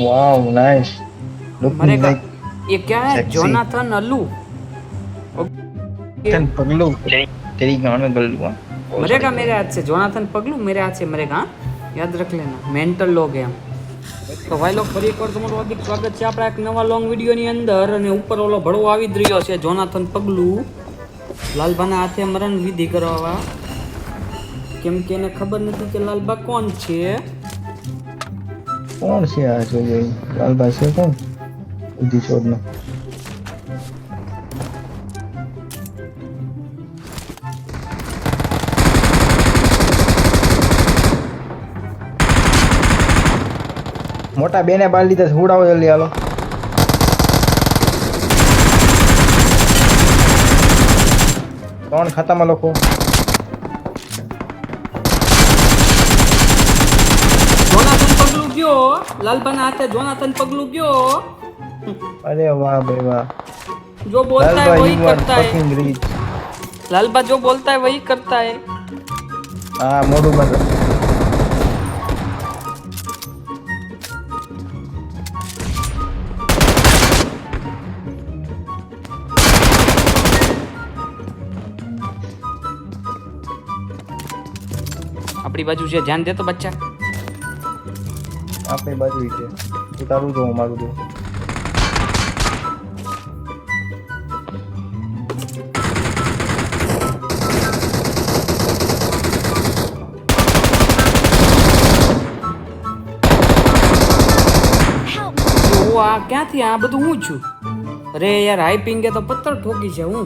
Wow nice looking मरेगा like ये क्या है Sexy. जोनाथन अल्लू તન પગલું તેરી ગાણ में गल्लू हां मरेगा मेरे हाथ से जोनाथन पगलू मेरे हाथ से मरेगा हाँ? याद रख लेना मेंटल लोग हैं हम તો ભાઈ લોક ફરી એકવાર તમારું હાર્દિક સ્વાગત છે આપણા એક નવા લોંગ વિડીયોની અંદર અને ઉપર ઓલો ભડવો આવી જ રહ્યો છે જોનાથન પગલું લાલબાના હાથે મરણ વિધિ કરાવવા કેમ કે એને ખબર નથી કે લાલબા કોણ છે કોણ છે આ જોઈએ લાલભાઈ છે કોણ? બુદ્ધિ છોડનો મોટા બેને બાળ લીધા હુડાવો જલ્દી હાલો. ત્રણ ખાતામાં લોકો ગયો લાલબાના હાથે જોનાથન પગલું ગયો અરે વાહ ભાઈ વાહ जो बोलता है वही લાલભાઈ યુ આર करता है ફકિંગ રીચ लालबा जो बोलता है वही करता है હા મોઢું બંધ આપણી બાજુ છે ધ્યાન દે તો બચ્ચા આપણી બાજુ છે. તું તારું જો હું મારું જો તો આ ક્યાંથી? આ બધું હું છું? અરે યાર હાઈ પિંગે તો પથ્થર ઠોકી છે હું.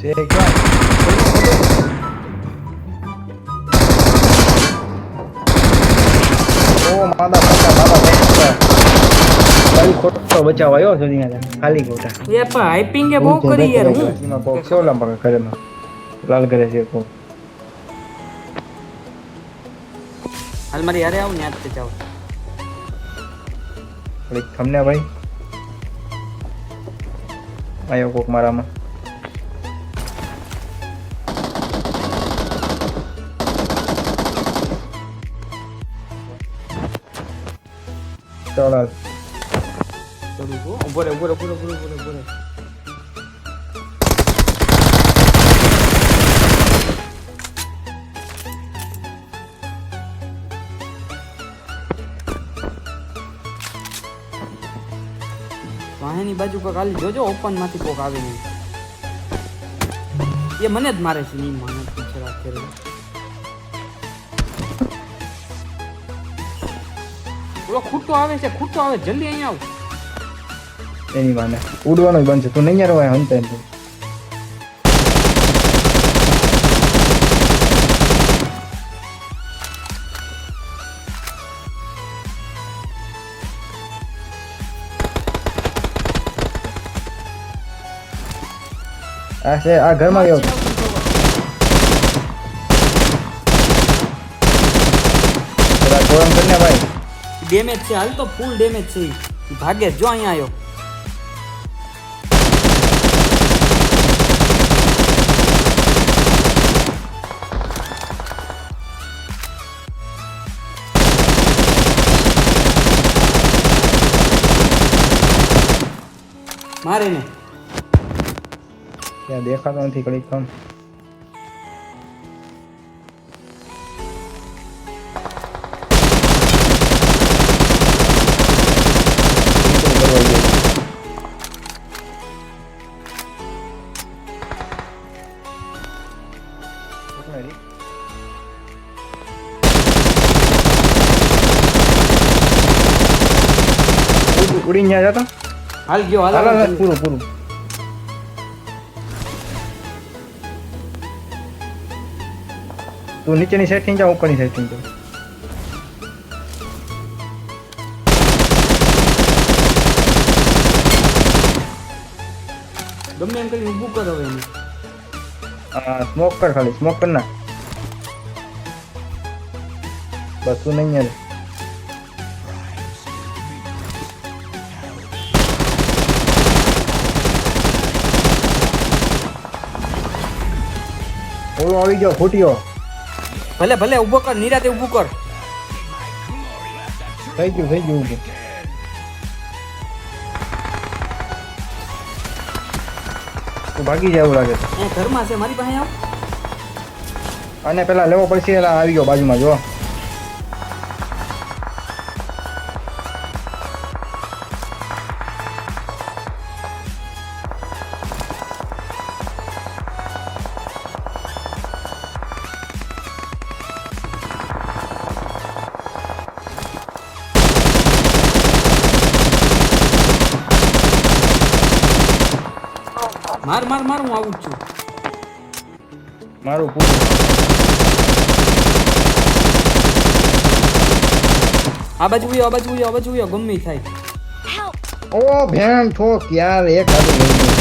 છે ક્યાં? બચાવ આવ્યો છે અહીંયા ખાલી ગોટા. એ પણ હાઈ એ બહુ કરી યાર હું? કોક ઓલા પણ ઘરેમાં લાલ કરે છે કોક હાલ મારી હારે આવું ને યાદ તે જાવ થોડીક થમને ભાઈ? આયો કોક મારામાં. ચાલ ઊભો રે ઊભો રે ઊભો રે ઊભો રે વાહેની બાજુ કોક ખાલી જોજો ઓપનમાંથી કોક આવે નહીં. એ મને જ મારે છે નહીં મને પીછે રાખે ઓલો ખૂટતો આવે છે ખૂટતો આવે, જલ્દી અહીંયા આવ. એની માને ઉડવાનું બંધ છે. તું નહીં યાર હોય હંતે આ છે આ ઘરમાં ગયો. ગોળમ કરીને ભાઈ. ડેમેજ છે. હાલ તો ફૂલ ડેમેજ છે ભાગે જો અહીંયા આવ્યો મારે ને. ત્યાં દેખાતો નથી કડી કામ ઉડીને જતો? હાલ ગયો હાલ હાલો. પૂરું પૂરું તું નીચેની સેટિંગ જા ઉપરની થી જા ગમે એમ કરીને ઊભું કરો હવે એને સ્મોક કર ખાલી સ્મોક કર ના બસ તું નહીં યાર ઓલો આવી ગયો ફૂટ્યો. ભલે ભલે ઊભો કર નિરાતે ઊભું કર. થઈ ગયું થઈ ગયું ઊભું. તો ભાગી જાય એવું લાગે છે. ઘરમાં છે મારી પાસે આવ. અને પેલા લેવો પડશે એલા આવી ગયો બાજુમાં જો. માર માર હું આવું જ છું. મારું પૂરું આ બાજુ ઉયો આ બાજુ ઉયો આ બાજુ ઉયો ગમે થાય. ઓ ભેણ ઠોક યાર એક હાથે લઈ ગયો.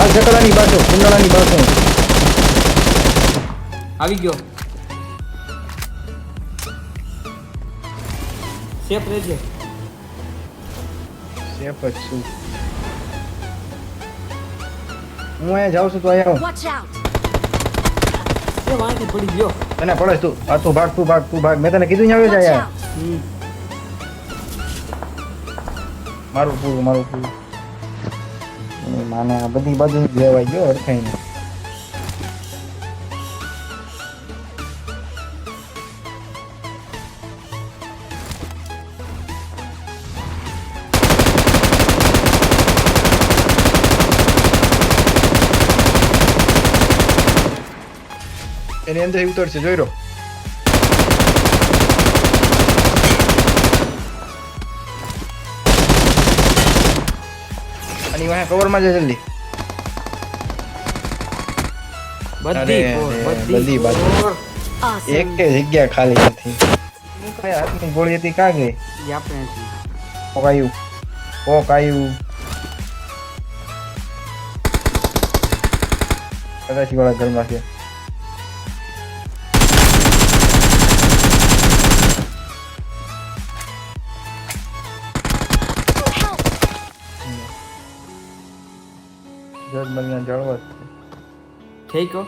આ ચકડાની પાછો કુંડળાની પાછો આવી ગયો. સેફ રહેજે. સેફ જ છું હું અહીંયા જાઉં છું તો અહીંયા પડી ગયો. તને પડે તું. આ તું ભાગ તું ભાગ તું ભાગ. મેં તને કીધું ને આવ્યો છે અહીંયા મારું પૂરું મારું પૂરું. માને આ બધી બાજુ ગયો ગયો અડખાઈને એની અંદર ઉતરશે જોઈ રહ્યો અને વાહ કવરમાં જાય જલ્દી બધી બધી બાજુ. એક કે જગ્યા ખાલી નથી કઈ હાથની ગોળી હતી કાં ગઈ આપણે. પોકાયું પોકાયું કદાચ વાળા ઘરમાં છે જજ બન્યા જળવા. જ છે. થઈ ગયો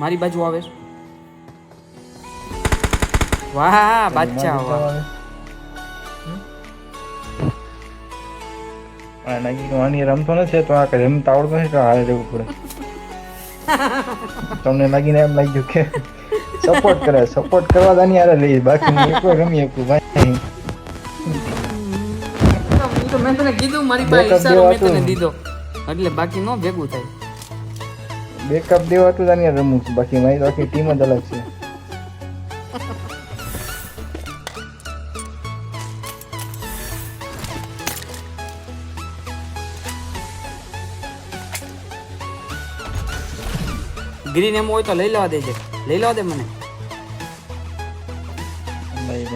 મારી બાજુ આવે છે. વાહ બાદશાહ વાહ. આ નાગી નો આની રમતો નથી તો આ કે રમતા આવડતો નથી તો હારે રહેવું પડે? તમને નાગીને એમ લાગ્યું કે સપોર્ટ કરે સપોર્ટ કરવા દાની હારે લઈ બાકી હું એકલો રમી શકું ભાઈ. ઈ તો મેં તને કીધું મારી પાસે ઈશારો મેં તને દીધો. એટલે બાકી નો ભેગું થાય. બેકઅપ દેવા તો દાની રમું છું. બાકી મારી તો આખી ટીમ જ અલગ છે. ગ્રીન એમ હોય તો લઈ લેવા દેજે. લઈ લેવા દે મને. લઈ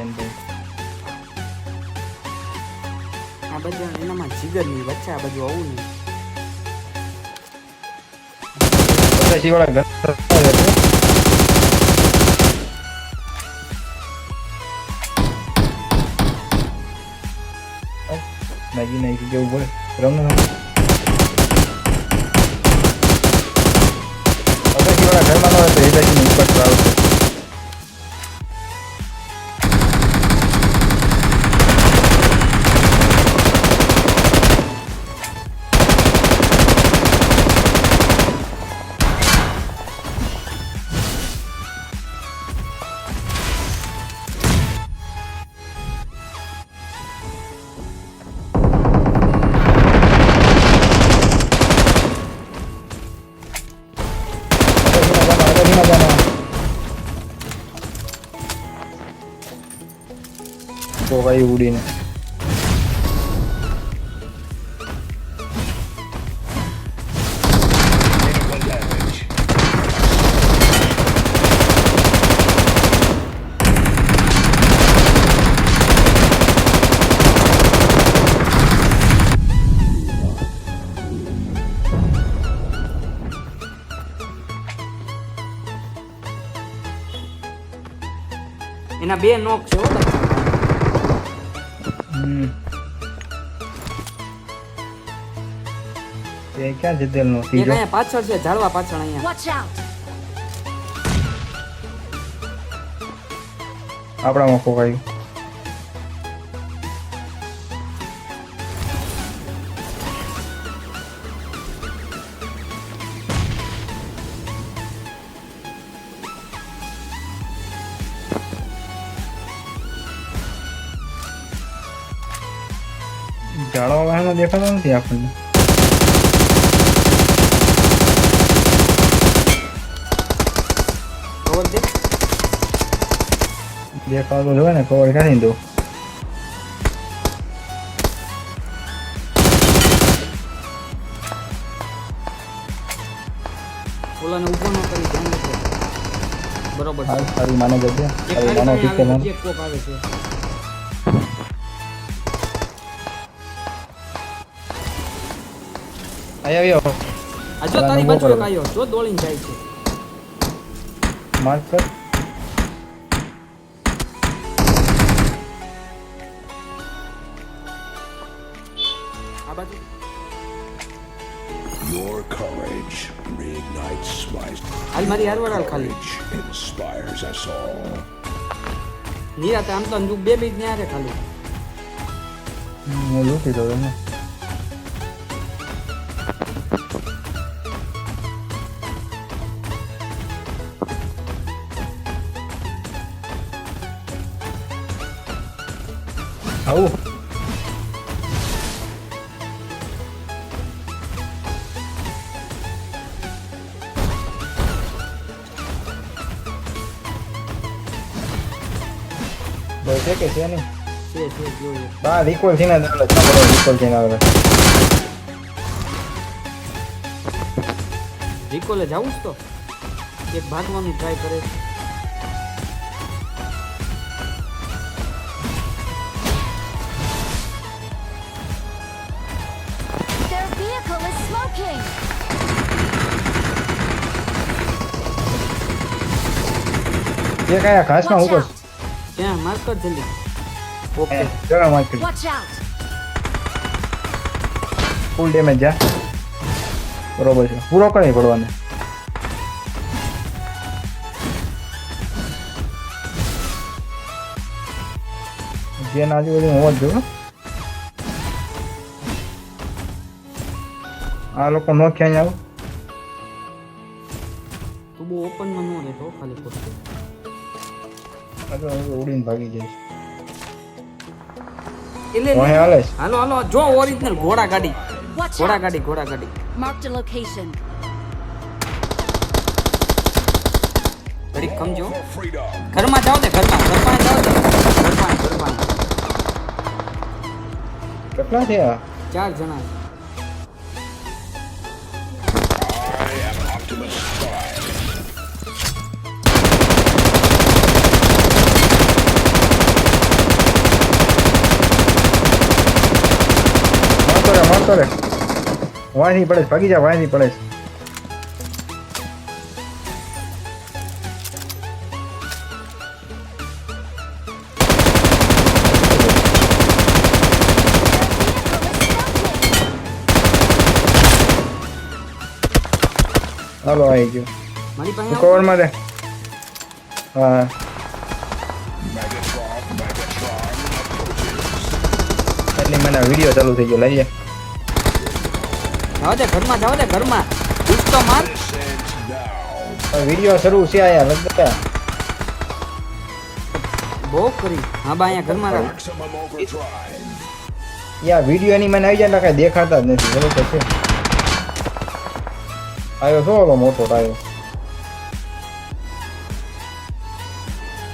લેને ભાઈ. આ બાજુ એનામાં જીગરની વચ્ચે આ બાજુ આવું નહીં પચાસી વાળા ઘર નાગી નાખી જવું પડે રમ પચાસી વાળા ઘરમાં ન હોય તો હિદાસી ઉપર તો આવશે પચાસીમાં જાના, પચાસીમાં જાના. તો ભાઈ ઉડીને એના બે નોક છે હો. તે ક્યાં જીતેલ નો ત્રીજો અહીંયા પાછળ છે ઝાડવા પાછળ અહીંયા Watch out! આપણામાં ખોવાયું ઝાડવા વાહનો દેખાતો નથી આપણને. દેખાતો જોવે ને કવર કાઢી દો. ઓલાને ઊભો ન કરી ધ્યાન બરોબર સારું માને જશે સારું માનો આવે છે. આવ્યો આ જો તારી બાજુ એક આવ્યો જો દોડીને જાય છે. માર્ક કર. આ બાજુ. Your courage reignites my હાલ મારી હારવાર હાલ ખાલી. courage inspires us all. નિરાતે આમ તો અંજુ બે બીજ ન્યા રે ખાલી. હું લૂંટી દઉં આવું બસ છે કે છે નહીં છે છે જોઈએ બા રિકોલ થઈને જ આવે તમારો રિકોલ થઈને આવે રિકોલે જાવું જ તો એક ભાગવાની ટ્રાય કરે છે. એ કયા ઘાસમાં ઉપર. ત્યાં માર્ક કર જલ્દી. ઓકે. જરા market watch out full damage જા બરોબર છે. પૂરો કઈ પડવાને જેના આજુબાજુ હોવા જ જોઈએ આ લોકો નો ક્યાંય આવું. તું બહુ ઓપનમાં ન રહેતો ખાલી ખોટું. ઉડીને ભાગી એટલે હાલે. હાલો જો ઓરિજિનલ ઘોડા ગાડી. ઘોડા ગાડી ઘોડા. ઘડીક ઘરમાં જાઓ ને ઘરમાં. ઘરમાં જાઓ ને. ઘરમાં ઘરમાં. કેટલા થયા? ચાર જણા. મારતો રે વાંસી પડે ભાગી જા વાંસી પડે. હાલો આવી ગયો મારી પાસે તું આવો. કવરમાં રે હા એટલે મને વીડિયો ચાલુ થઈ ગયો લઈ જા જાઓ દે ઘરમાં જાઓ દે ઘરમાં. તો માર. વિડિયો શરૂ છે આયા લગતા બહુ કરી. હા બા અહીંયા ઘરમાં રાખ યા વીડિયો એની મને આવી જાય ને કાંઈ દેખાતા જ નથી. બરોબર છે. આવ્યો શું ઓલો મોટો આવ્યો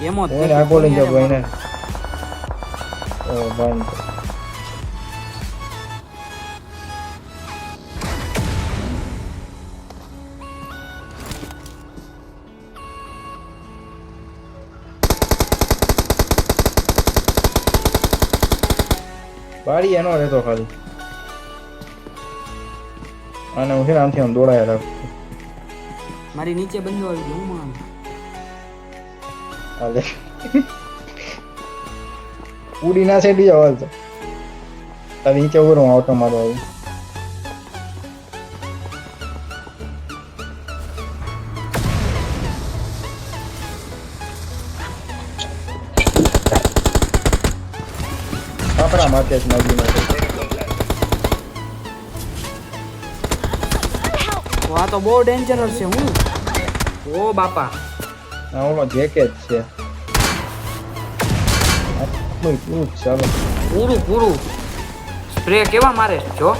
એમો જ એને આ બોલી જાવ ભાઈને ઓ ભાઈ. બારી એનો રહેતો ખાલી. અને હું છે આમથી આમ દોડાયા રાખું મારી નીચે બંધો આવી ગયો હું હાલે. ઉડી ના સેડી બીજો હાલ તો. નીચે ઊભો હું ઓટો મારો આવી. આપણા માટે જ નદી માટે તો આ તો બહુ ડેન્જરસ છે હું. ઓ બાપા. આ ઓલો જેકેટ છે. પૂરું એટલું જ ચાલો. પૂરું પૂરું. સ્પ્રે કેવા મારે જો.